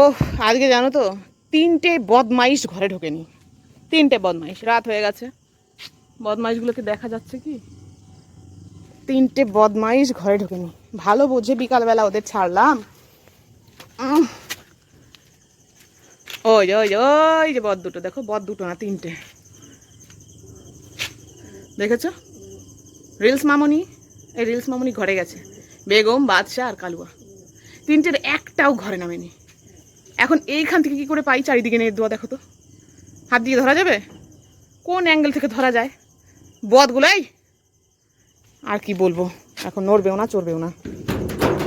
ও আজকে জানো তো, তিনটে বদমাইশ ঘরে ঢোকেনি। তিনটে বদমাইশ, রাত হয়ে গেছে। বদমাইশগুলোকে দেখা যাচ্ছে কি? তিনটে বদমাইশ ঘরে ঢোকেনি। ভালো বোঝে বিকালবেলা ওদের ছাড়লাম। ওই ওই ওই যে বদ দুটো, দেখো বদ দুটো না, তিনটে। দেখেছ? রিলস মামনি, এই রিলস মামনি ঘরে গেছে। বেগম, বাদশাহ আর কালুয়া। তিনটের একটাও ঘরে নামেনি। এখন এইখান থেকে কি করে পাই চারিদিকে নিয়ে দোয়া দেখো তো? হাত দিয়ে ধরা যাবে? কোন অ্যাঙ্গেল থেকে ধরা যায়? বদগুলাই আর কি বলব? এখন নড়বেও না, চড়বেও না।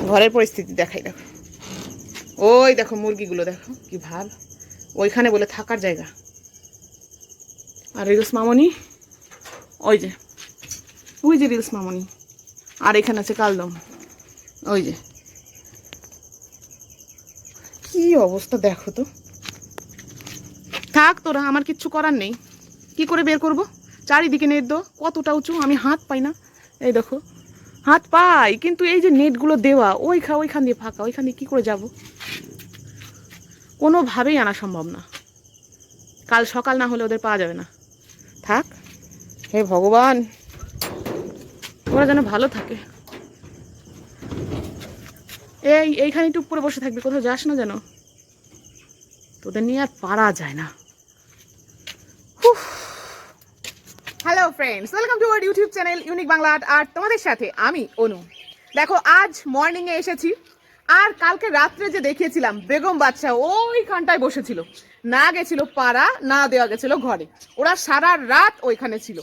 ঘরের পরিস্থিতি দেখাই দেখো। ওই দেখো মুরগিগুলো দেখো, কি ভাব। ওইখানে বলে থাকার জায়গা। আর রিলস মামনি? ওই যে। ওই যে রিলস মামনি। আর এখানে আছে কালদম। ওই যে। অবস্থা দেখো তো। থাক তোরা, আমার কিচ্ছু করার নেই। কি করে বের করব? চারিদিকে নেট দো, কতটা উঁচু, আমি হাত পাই না। এই দেখো, হাত পাই, কিন্তু এই যে নেটগুলো দেওয়া ওই খা ওইখান দিয়ে ফাঁকা, ওইখান দিয়ে কী করে যাব? কোনোভাবেই আনা সম্ভব না। কাল সকাল না হলে ওদের পাওয়া যাবে না। থাক, হে ভগবান, ওরা যেন ভালো থাকে। এই, এইখানে একটু উপরে বসে থাকবি, কোথাও যাস না যেন। তোদের নিয়ে আর পারা যায় না। Hello friends welcome to our YouTube channel unique Bangla art আর তোমাদের সাথে আমি, অনু। দেখো, আজ মর্নিংয়ে এসেছি। আর কালকে রাত্রে যে দেখিয়েছিলাম, বেগম বাচ্চা ওইখানটায় বসেছিল। না গেছিল পাড়া, না দেওয়া গেছিল ঘরে। ওরা সারা রাত ওইখানে ছিল।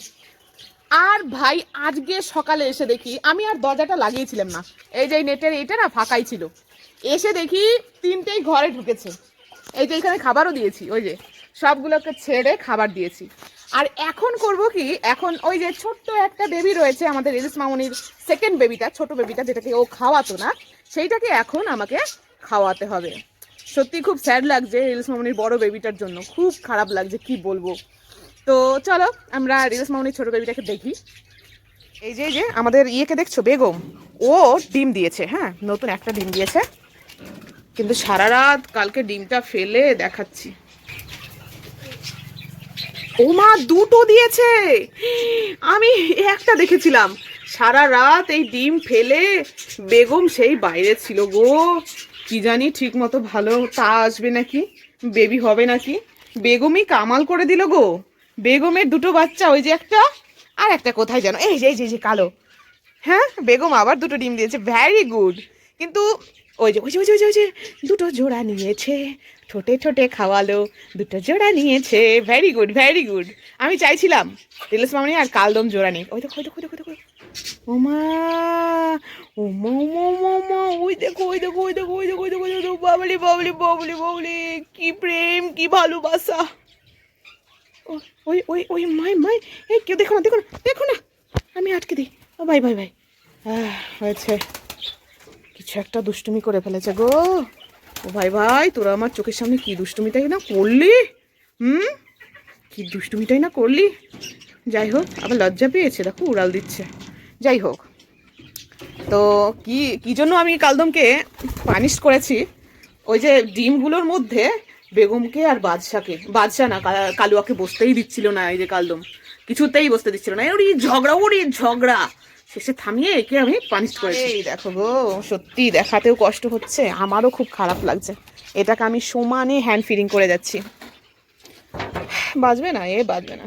আর ভাই, আজকে সকালে এসে দেখি, আমি আর দরজাটা লাগিয়েছিলাম না। এই যে নেটের এইটা না ফাঁকাই ছিল। এসে দেখি তিনটেই ঘরে ঢুকেছে। এই যে এখানে খাবারও দিয়েছি, ওই যে সবগুলোকে ছেড়ে খাবার দিয়েছি। আর এখন করব কি, এখন ওই যে ছোট্ট একটা বেবি রয়েছে আমাদের রিলিস মামনির সেকেন্ড বেবিটা ছোট বেবিটা যেটাকে ও খাওয়াতো না, সেইটাকে এখন আমাকে খাওয়াতে হবে। সত্যি খুব স্যাড লাগছে রিলস মামনির বড় বেবিটার জন্য, খুব খারাপ লাগছে, কি বলব। তো চলো, আমরা রিলস মামনির ছোট বেবিটাকে দেখি। এই যে যে, আমাদের ইয়েকে দেখছ, বেগম? ও ডিম দিয়েছে হ্যাঁ নতুন একটা ডিম দিয়েছে। কিন্তু সারা রাত কালকে ডিমটা ফেলে দেখাচ্ছি। ও মা দুটো দিয়েছে! আমি একটা দেখেছিলাম। সারা রাত এই ডিম ফেলে বেগম সেই বাইরে ছিল গো। কি জানি ঠিক মতো ভালো তা আসবে নাকি? বেবি হবে নাকি? বেগমই কামাল করে দিল গো। বেগমের দুটো বাচ্চা, ওই যে একটা আর একটা কোথায় যে, এই যে এই যে, কালো। হ্যাঁ বেগম আবার দুটো ডিম দিয়েছে। ভ্যারি গুড কিন্তু ওই যে ওই যে ওই যে ওই যে ওই যে দুটো জোড়া নিয়েছে। ছোটে ছোটে খাওয়ালো দুটো জোড়া নিয়েছে। ভ্যারি গুড ভ্যারি গুড আমি চাইছিলাম রিলস মামনি আর কালদম জোড়া নেই ওই দেখো ওই দেখো ওই দেখো, দেখো। ওই ওই দেখো ওই দেখো ওই দেখো বাবলি প্রেম কি ভালোবাসা। ওই ওই ওই মাই মাই। এই কেউ দেখো না দেখো না দেখো না। আমি আটকে দিই। ও ভাই ভাই ভাই হয়েছে। কিছু একটা দুষ্টুমি করে ফেলেছে গো। ও ভাই ভাই, তোরা আমার চোখের সামনে কি দুষ্টুমিটাই না করলি? হুম? কি দুষ্টুমিটাই না করলি? যাই হোক, আবার লজ্জা পেয়েছে, দেখো, উড়াল দিচ্ছে। যাই হোক, তো কি কি জন্য আমি কালদমকে পানিশ করেছি? ওই যে ডিমগুলোর মধ্যে বেগমকে আর বাদশাকে, বাদশা না কালুয়াকে বসতেই দিচ্ছিল না এই যে কালদম। কিছুতেই বসতে দিচ্ছিল না। ওরই ঝগড়া ওরই ঝগড়া। শেষে থামিয়ে একে আমি পানিশ করেছি এই দেখো গো, সত্যি দেখাতেও কষ্ট হচ্ছে। আমারও খুব খারাপ লাগছে। এটাকে আমি সমানে হ্যান্ড ফিডিং করে যাচ্ছি। বাজবে না, এ বাজবে না।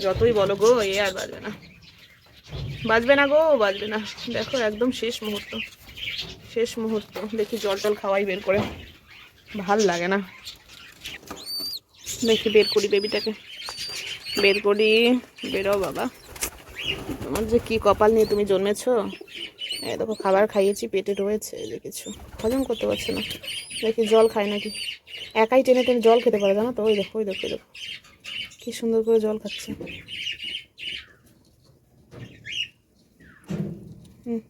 যতই বলো গো, এ আর বাজবে না। বাজবে না গো, বাজবে না। দেখো, একদম শেষ মুহূর্ত। শেষ মুহূর্ত। দেখি জল টল খাওয়াই বের করে। ভালো লাগে না। দেখি বের করি বেবিটাকে বের করি। বেরো বাবা। তোমার যে কি কপাল নিয়ে তুমি জন্মেছো? এই দেখো, খাবার খাইয়েছি, পেটে রয়েছে যে কিছু। হজম করতে পারছে না। দেখি জল খায় নাকি? একাই টেনে টেনে জল খেতে পারে, জানো তো? ওই দেখো ওই দেখো ওই দেখো। কি সুন্দর করে জল খাচ্ছে। হুম।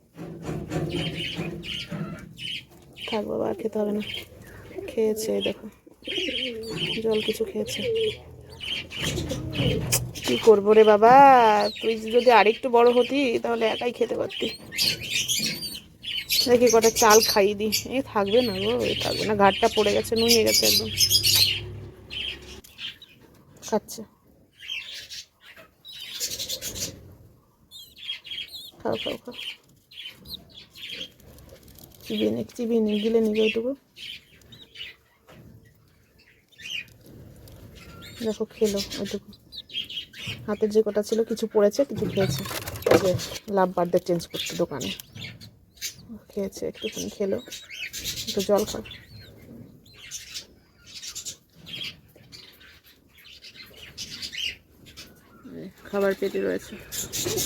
থাক বাবা, আর খেতে হবে না। খেয়েছে দেখো। জল কিছু খেয়েছে। কি করব রে বাবা? তুই যদি আরেকটু বড় হতি, তাহলে একাই খেতে পারতি। দেখি কটা চাল খাইয়ে দিই। এ থাকবে না গো, এ থাকবে না। ঘাটটা পড়ে গেছে, নুয়ে গেছে একদম। খাচ্ছে। খাও খাও খাও। চিবিয়ে নে চিবিয়ে নে, গিলে নিবে ওইটুকু। দেখো, খেলো ওইটুকু। হাতের যে কটা ছিল কিছু পড়েছে কিছু খেয়েছে। ওকে লাভ বার্থডে চেঞ্জ করছে দোকানে। খেয়েছে একটুখানি খেলো। একটু জল খাও। খাবার পেটে রয়েছে।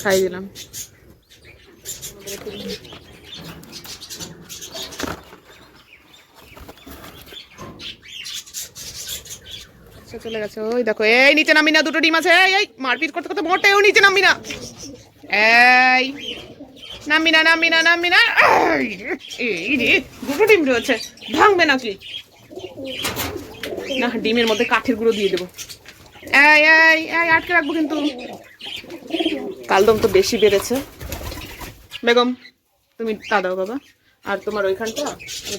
খাই দিলাম। আচ্ছা, চলে গেছে। ওই দেখো এই নিচে নামি না দুটো ডিম আছে এই এই মারপিট করতে করতে মোটেও নিচে নামি না। এই নামি না নামি না নামি না এই রে, দুটো ডিম রয়েছে ভাঙবে নাকি? না ডিমের মধ্যে কাঠের গুঁড়ো দিয়ে দেবো। এই এই এই আটকে রাখব কিন্তু। কালদম তো বেশি বেড়েছে। বেগম তুমি তা দাও বাবা। আর তোমার ওইখানটা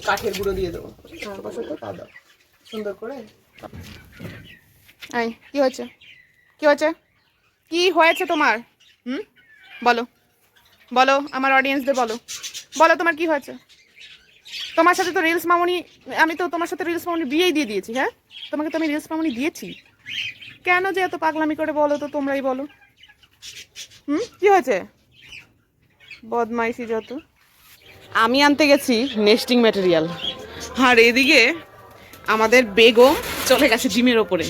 কাঠের গুঁড়ো দিয়ে দেবো। আমার পাশে তো তা দাও। সুন্দর করে। এই, কি হয়েছে? কি হয়েছে? কি হয়েছে তোমার? হুম? বলো। বলো, আমার অডিয়েন্সদের বলো। বলো তোমার কি হয়েছে? তোমার সাথে তো রিলস মামনি, আমি তো তোমার সাথে রিলস মামনি বিয়েই দিয়ে দিয়েছি হ্যাঁ? তোমাকে তো আমি রিলস মামনি দিয়েছি। কেন যে এত পাগলামি করে বলো তো তোমরাই বলো। হুম? কি হয়েছে? বদমাইশি যত। আমি আনতে গেছি নেস্টিং ম্যাটেরিয়াল আর এদিকে আমাদের বেগম চলে গেছে ডিমের ওপরে।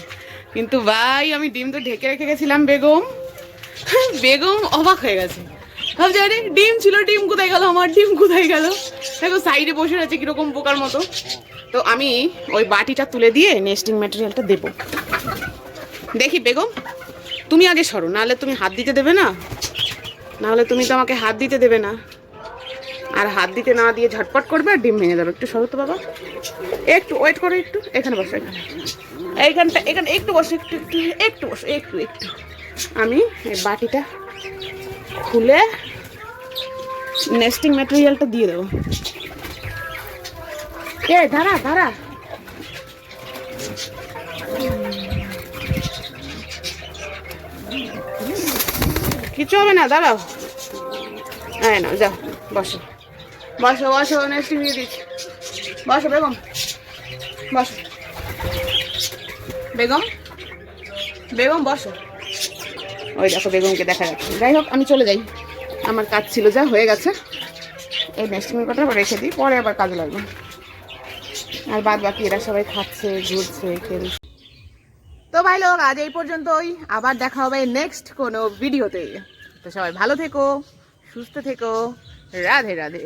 কিন্তু ভাই, আমি ডিম তো ঢেকে রেখে গেছিলাম, বেগম। বেগম অবাক হয়ে গেছে। ভাবছি, আরে, ডিম ছিল, ডিম কোথায় গেল আমার? ডিম কোথায় গেল? দেখো, সাইডে বসে আছে কীরকম পোকার মতো। তো আমি ওই বাটিটা তুলে দিয়ে নেস্টিং ম্যাটেরিয়ালটা দেবো। দেখি, বেগম, তুমি আগে সরো, নাহলে তুমি হাত দিতে দেবে না? নাহলে তুমি তো আমাকে হাত দিতে দেবে না। আর হাত দিতে না দিয়ে ঝটপট করবে আর ডিম ভেঙে যাবে। একটু সরো তো বাবা। একটু ওয়েট করো একটু। এখানে বসো, এখানে। এইখানটা, এখানে একটু বসো, একটু একটু একটু বসো, একটু একটু। আমি বাটিটা খুলে নেস্টিং ম্যাটেরিয়ালটা দিয়ে দেবো। এ, দাঁড়া দাঁড়া। কিছু হবে না, দাঁড়াও। হ্যাঁ না যাও, বসো। বসো বসো নেস্টিং দিয়ে দিচ্ছি। বসো, বেগম। বসো। বেগম? বেগম, বসো। ওই দেখো, বেগমকে দেখা যাচ্ছে। যাই হোক, আমি চলে যাই। আমার কাজ ছিল, যা হয়ে গেছে। এই নেস্টিংয়ের কথা রেখে দিই, পরে আবার কাজে লাগবে। আর বাদ বাকি, এরা সবাই খাচ্ছে, ঘুরছে, খেলছে। তো ভাই লোক, আজ এই পর্যন্তই। আবার দেখা হবে নেক্সট কোনো ভিডিওতে তো সবাই ভালো থেকো, সুস্থ থেকো। রাধে রাধে।